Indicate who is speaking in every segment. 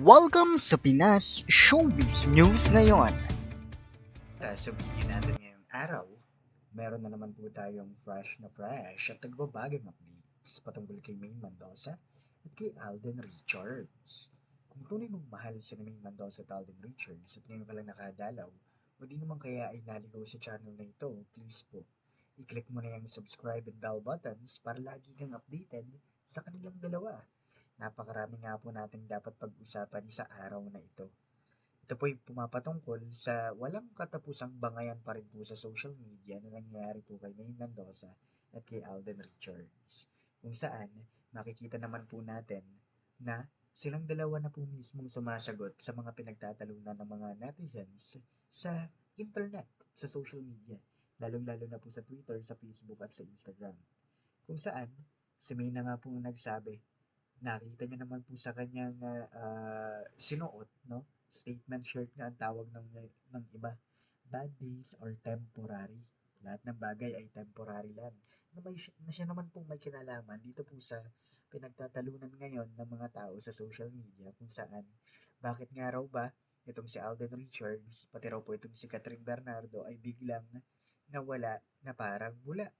Speaker 1: Welcome sa Pinas Showbiz News ngayon.
Speaker 2: Para sa video natin ngayong araw, meron na naman po tayong fresh na fresh at nagbabagang updates patungkol kay May Mendoza at kay Alden Richards. Kung tunay mong mahal si May Mendoza at Alden Richards at ngayon ka lang nakadalaw, o di naman kaya ay naligaw sa channel na ito, please po, i-click mo na yung subscribe and bell buttons para lagi kang updated sa kanilang dalawa. Napakarami nga po natin dapat pag-usapan sa araw na ito. Ito po ay pumapatungkol sa walang katapusang bangayan pa rin po sa social media na nangyari po kay May Mendoza at kay Alden Richards. Kung saan, makikita naman po natin na silang dalawa na po mismong sumasagot sa mga pinagtatalunan ng mga netizens sa internet, sa social media, lalong-lalo na po sa Twitter, sa Facebook at sa Instagram. Kung saan, si May na nga po nagsabi, nakita niya naman po sa kanyang ah, ah, sinuot, no? statement shirt nga ang tawag ng, ng iba. Bad days are temporary. Lahat ng bagay ay temporary lang. Na, may, na siya naman pong may kinalaman dito po sa pinagtatalunan ngayon ng mga tao sa social media kung saan bakit nga raw ba itong si Alden Richards, pati raw po itong si Catherine Bernardo ay biglang nawala na parang bula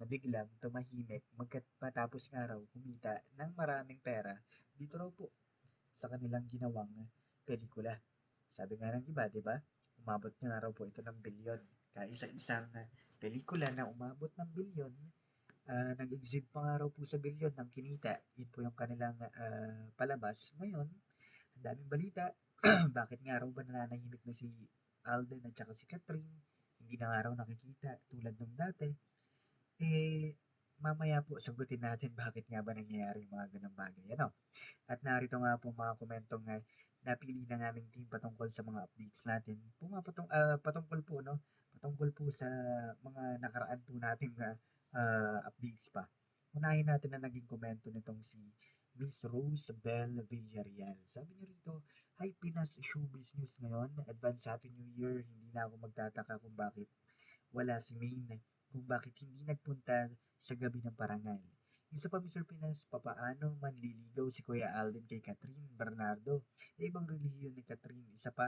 Speaker 2: na biglang tumahimik magkat matapos nga raw kumita ng maraming pera dito raw po sa kanilang ginawang pelikula. Sabi nga ng iba, di ba? Umabot nga raw po ito ng bilyon. Kaya isa-isang pelikula na umabot ng bilyon, ah, nag-exceed pa nga raw po sa bilyon ng kinita. Yun po yung kanilang ah, palabas. Ngayon, ang daming balita. Bakit nga raw ba nananahimik na si Alden at saka si Catherine? Hindi na nga raw nakikita tulad nung dati. Eh, mamaya po sagutin natin bakit nga ba nangyayari yung mga ganang bagay. Ano? At narito nga po mga komentong uh, napili ng aming team patungkol sa mga updates natin. Patung, ah, patungkol po, no? Patungkol po sa mga nakaraan po nating ah, ah, updates pa. Unahin natin na naging komento nitong si Miss Rose Bell Villarreal. Sabi niya rito, Hi Pinas Showbiz News ngayon. Advance Happy New Year. Hindi na ako magtataka kung bakit wala si Maine. Kung bakit hindi nagpunta sa gabi ng parangal. Isa pa Mr. Pinas, papaano manliligaw si Kuya Alden kay Catherine Bernardo? E ibang relihiyon ni Catherine. Isa pa,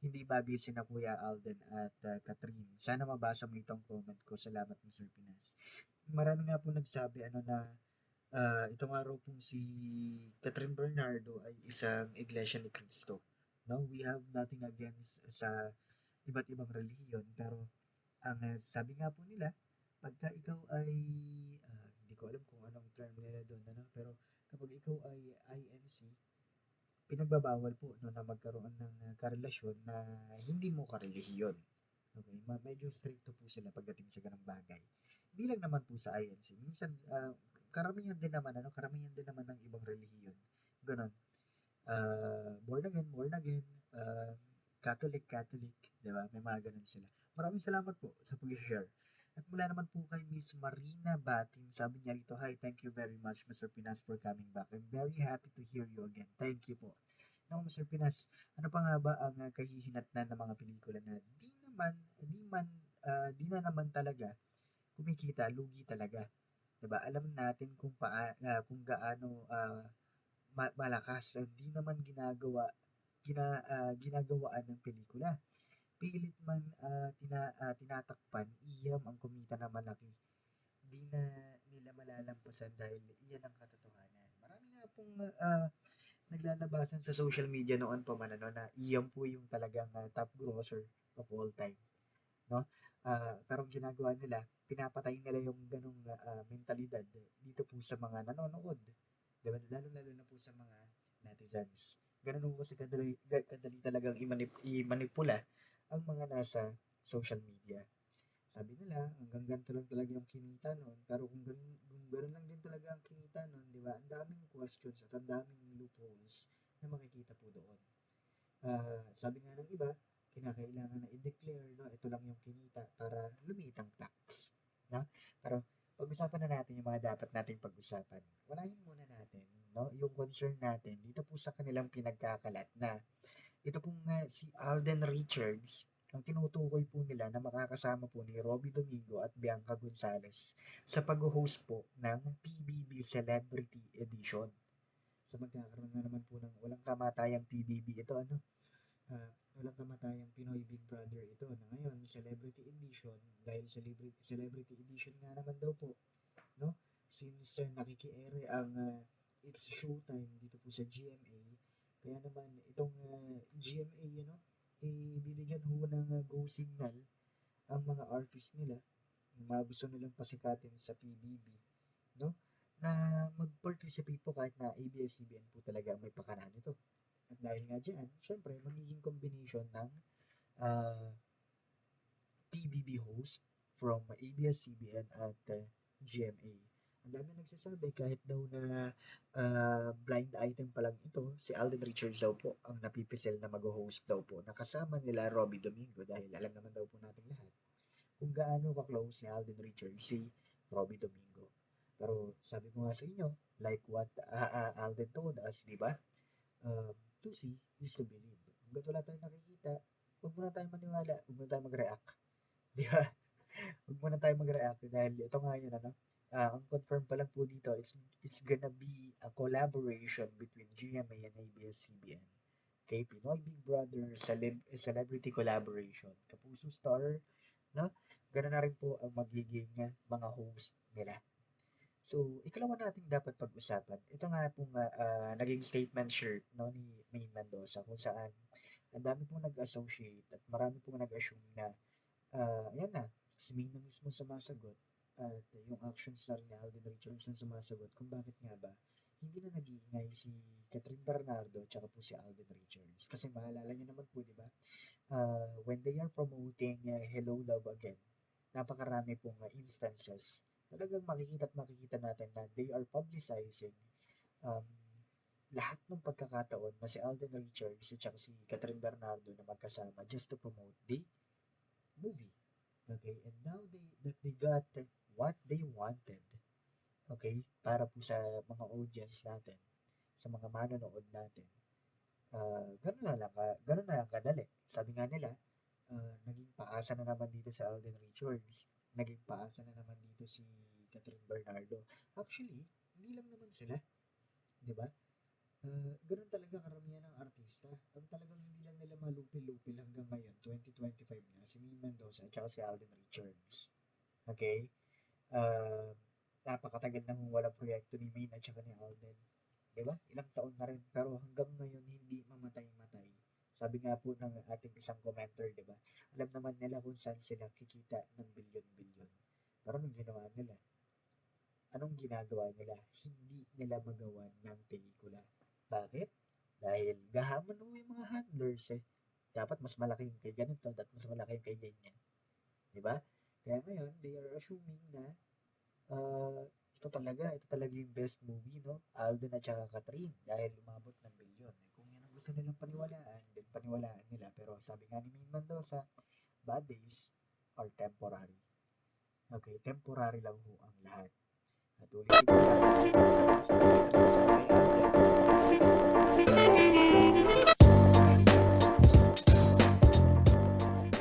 Speaker 2: hindi bagay sina Kuya Alden at uh, Catherine. Sana mabasa mo itong comment ko. Salamat Mr. Pinas. Marami nga po nagsabi ano na uh, itong araw pong si Catherine Bernardo ay isang iglesia ni Cristo. No, we have nothing against sa iba't ibang relihiyon pero ang uh, sabi nga po nila pagka ikaw ay uh, hindi ko alam kung anong term nila doon ano pero kapag ikaw ay INC pinagbabawal po no na magkaroon ng karelasyon na hindi mo karelihiyon. Okay? Ma- medyo stricto po sila pagdating sa ganang bagay. Bilang naman po sa INC minsan uh, karamihan din naman ano karamihan din naman ng ibang relihiyon. Ganon. Uh, born again born again uh, Catholic Catholic di ba may mga ganun sila maraming salamat po sa pag-share at mula naman po kay Miss Marina Batin, sabi niya rito, Hi, thank you very much, Mr. Pinas, for coming back. I'm very happy to hear you again. Thank you po. Now, Mr. Pinas, ano pa nga ba ang uh, kahihinatnan ng mga pelikula na di naman, di man, uh, di na naman talaga kumikita, lugi talaga. 'Di ba Alam natin kung paa, uh, kung gaano uh, ma- malakas, hindi naman ginagawa, gina, uh, ginagawaan ng pelikula pilit man uh, tina, uh, tinatakpan, iyam ang kumita na malaki. Di na nila malalampasan dahil iyan ang katotohanan. Marami nga pong uh, naglalabasan sa social media noon pa man ano, na iyam po yung talagang uh, top grosser of all time. No? Uh, pero ang ginagawa nila, pinapatay nila yung ganong uh, mentalidad dito po sa mga nanonood. Diba? Lalo-lalo na po sa mga netizens. Ganun po kasi kadali, kadali talagang imanip, imanipula ang mga nasa social media. Sabi nila, hanggang ganito lang talaga yung kinita noon. Pero kung ganun, kung ganun lang din talaga ang kinita noon, di ba? Ang daming questions at ang daming loopholes na makikita po doon. Uh, sabi nga ng iba, kinakailangan na i-declare, no? Ito lang yung kinita para lumiit ang tax. No? Pero pag-usapan na natin yung mga dapat nating pag-usapan. Unahin muna natin, no? Yung concern natin dito po sa kanilang pinagkakalat na ito pong uh, si Alden Richards, ang tinutukoy po nila na makakasama po ni Robbie Domingo at Bianca Gonzalez sa pag-host po ng PBB Celebrity Edition. sa magkakaroon na naman po ng walang kamatayang PBB ito ano? Ah, walang kamatayang Pinoy Big Brother ito na ngayon celebrity edition dahil celebrity celebrity edition nga naman daw po no? Since uh, nakikiere ang ah, It's Showtime dito po sa GMA kaya naman itong ah, GMA ano ibibigyan ho ng ah, go signal ang mga artist nila. Na mga gusto nilang pasikatin sa PBB no? Na mag-participate po kahit na ABS-CBN po talaga may pakana nito. At dahil nga dyan, syempre, magiging combination ng ah, PBB host from ABS-CBN at uh, GMA. Ang dami nagsasabi kahit daw na ah, blind item pa lang ito, si Alden Richards daw po ang napipisil na mag-host daw po. Nakasama nila Robbie Domingo dahil alam naman daw po natin lahat kung gaano ka-close ni Alden Richards si Robbie Domingo. Pero sabi ko nga sa inyo, like what ah, ah, Alden told us, di ba? Um, to see is to believe. Hanggat wala tayong nakikita, huwag muna tayong maniwala, huwag muna tayong mag-react. Di ba? Huwag muna tayong mag-react dahil ito nga yun, ano? Ah, ang confirm pa lang po dito, it's, it's gonna be a collaboration between GMA and ABS-CBN. Okay, Pinoy Big Brother celeb- celebrity collaboration. Kapuso Star, no? Ganun na rin po ang magiging mga host nila. So, ikalawa natin dapat pag-usapan. Ito nga pong ah, ah, naging statement shirt no, ni Maine Mendoza kung saan ang dami pong nag-associate at marami pong nag-assume na ah, ayan na, si Maine na mismo sumasagot at yung actions na rin ni Alden Richards ang sumasagot kung bakit nga ba hindi na nag-iingay si Catherine Bernardo at po si Alden Richards. Kasi maalala niyo naman po, di ba? ah, when they are promoting ah, Hello Love Again, napakarami pong ah, instances talagang makikita at makikita natin na they are publicizing um, lahat ng pagkakataon na si Alden Richards at si Catherine Bernardo na magkasama just to promote the movie. Okay? And now they that they got what they wanted. Okay? Para po sa mga audience natin, sa mga manonood natin. Uh, ganun na lang, ka, ganun na lang kadali. Sabi nga nila, ah, naging paasa na naman dito sa Alden Richards naging paasa na naman dito si Catherine Bernardo. Actually, hindi lang naman sila. Di ba? Uh, ganun talaga karamihan ng artista. Ang talagang hindi lang nila malupil-lupil hanggang ngayon, 2025 na, si Ming Mendoza at si Alden Richards. Okay? Uh, napakatagal nang walang proyekto ni Maine at saka ni Alden. Di ba? Ilang taon na rin. Pero hanggang ngayon, hindi mamatay-matay. Sabi nga po ng ating isang commenter, di ba? Alam naman nila kung saan sila kikita ng bilyon-bilyon. Pero anong ginawa nila? Anong ginagawa nila? Hindi nila magawa ng pelikula. Bakit? Dahil gahaman mo yung mga handlers eh. Dapat mas malaki yung kay ganito, dapat mas malaki yung kay ganyan. Di ba? Kaya ngayon, they are assuming na uh, ito talaga, ito talaga yung best movie, no? Alden at saka Catherine dahil umabot ng bilyon. Eh, kung yan ang gusto nilang paniwalaan, then paniwalaan nila. Pero sabi nga ni Maine Mendoza, bad days are temporary. Okay, temporary lang ho ang lahat. At lang,